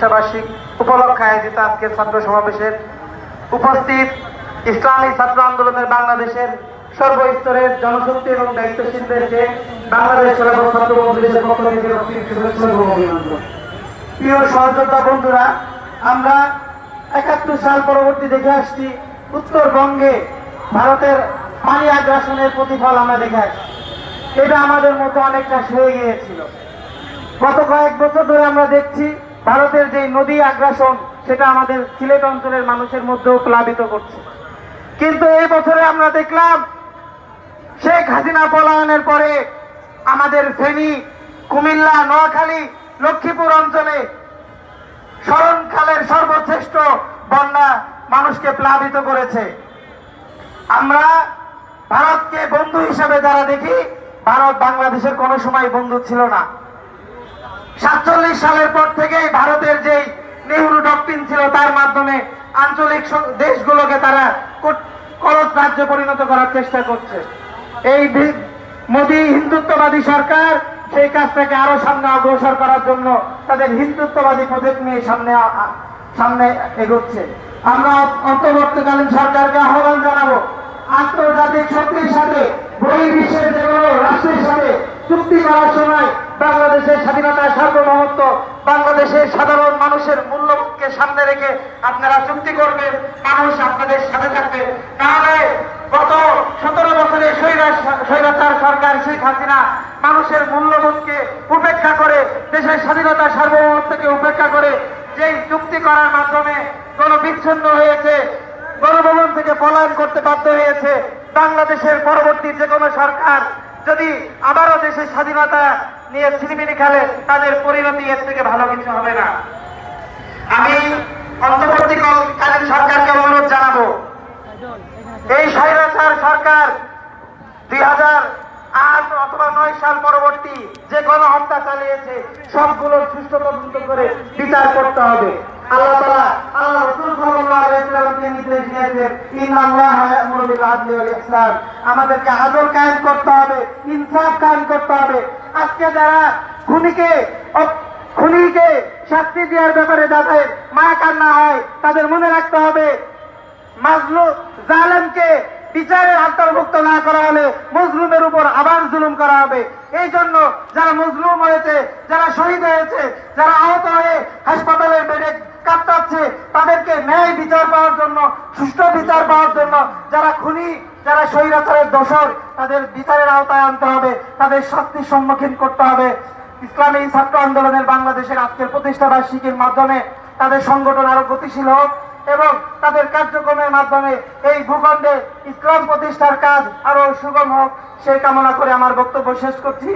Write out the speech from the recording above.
বার্ষিক উপলক্ষে আয়োজিত আজকের ছাত্র সমাবেশের উপস্থিত ইসলামী ছাত্র আন্দোলনের বাংলাদেশের সর্বস্তরের জনশক্তি এবং দায়িত্বশীলদেরকে বাংলাদেশ ছাত্র প্রিয় সহযোদ্ধা বন্ধুরা, আমরা একাত্তর সাল পরবর্তী দেখে আসছি। উত্তরবঙ্গে ভারতের পানি আগ্রাসনের প্রতিফল আমরা দেখে আসছি। এটা আমাদের মতো অনেকটা হয়ে গিয়েছিল। গত কয়েক বছর ধরে আমরা দেখছি ভারতের যে নদী আগ্রাসন, সেটা আমাদের সিলেট অঞ্চলের মানুষের মধ্যেও প্লাবিত করছে। কিন্তু এই বছরে আমরা দেখলাম, শেখ হাসিনা পলায়নের পরে আমাদের ফেনী, কুমিল্লা, নোয়াখালী, লক্ষ্মীপুর অঞ্চলে শরণকালের সর্বশ্রেষ্ঠ বন্যা মানুষকে প্লাবিত করেছে। আমরা ভারতকে বন্ধু হিসেবে যারা দেখি, ভারত বাংলাদেশের কোনো সময় বন্ধু ছিল না। সাতচল্লিশ সালের পর থেকেই ভারতের যেই নেহরু ডক্টরিন ছিল, তার মাধ্যমে আঞ্চলিক দেশগুলোকে তারা করত রাজ্যে পরিণত করার চেষ্টা করছে। এই মোদী হিন্দুত্ববাদী সরকার সেই কাজটাকে আরও সামনে অগ্রসর করার জন্য তাদের হিন্দুত্ববাদী প্রজেক্ট নিয়ে সামনে সামনে এগোচ্ছে। আমরা অন্তর্বর্তীকালীন সরকারকে আহ্বান জানাব, আন্তর্জাতিক শক্তির সাথে বহির্বিশ্বের যে কোনো রাষ্ট্রের সাথে চুক্তি করার সময় বাংলাদেশের স্বাধীনতা, সার্বভৌমত্ব, বাংলাদেশের সাধারণ মানুষের মূল্যবোধকে সামনে রেখে আপনারা চুক্তি করবেন, মানুষ আপনাদের সাথে থাকবে। তাহলে গত সতেরো বছরে স্বৈরা- স্বৈরাচার সরকার শেখ হাসিনা মানুষের মূল্যবোধকে উপেক্ষা করে, দেশের স্বাধীনতা, সার্বভৌমত্বকে উপেক্ষা করে যেই চুক্তি করার মাধ্যমে গণবিচ্ছিন্ন হয়েছে, গণভবন থেকে পলায়ন করতে বাধ্য হয়েছে বাংলাদেশের পরবর্তী যে কোনো সরকার যদি আবারও দেশের স্বাধীনতা নিয়ে ছিনিমিনি খেলে, তাদের পরিণতি এর থেকে ভালো কিছু হবে না। আমি অন্তর্বর্তীকালীন সরকারকে অনুরোধ জানাব। এই স্বৈরাচার সরকার দুই হাজার আট অথবা নয় সাল পরবর্তী যে কোনো হত্যা চালিয়েছে সবগুলোর সুষ্ঠু তদন্ত করে বিচার করতে হবে। আল্লাহ আল্লাহ আমাদেরকে কায়েম করতে হবে, ইনসাফ করতে হবে। আজকে যারা খুনিকে খুনিকে শাস্তি দেওয়ার ব্যাপারে মা কান্না হয়, তাদের মনে রাখতে হবে জালেমকে অন্তর্ভুক্ত না করা হলে মজলুমের উপর আবার জুলুম করা হবে। এই জন্য যারা মজলুম হয়েছে, যারা শহীদ হয়েছে, যারা আহত হয়ে হাসপাতালের বেডে তাদেরকে ন্যায় বিচার পাওয়ার জন্য, সুষ্ঠু বিচার পাওয়ার জন্য যারা খুনি, যারা স্বৈরাচারের দোষর, তাদের বিচারের আওতায় আনতে হবে, তাদের শাস্তির সম্মুখীন করতে হবে। ইসলামী ছাত্র আন্দোলনের বাংলাদেশের আজকের প্রতিষ্ঠা বার্ষিকীর মাধ্যমে তাদের সংগঠন আরও গতিশীল হোক এবং তাদের কার্যক্রমের মাধ্যমে এই ভূখণ্ডে ইসলাম প্রতিষ্ঠার কাজ আরও সুগম হোক, সেই কামনা করে আমার বক্তব্য শেষ করছি।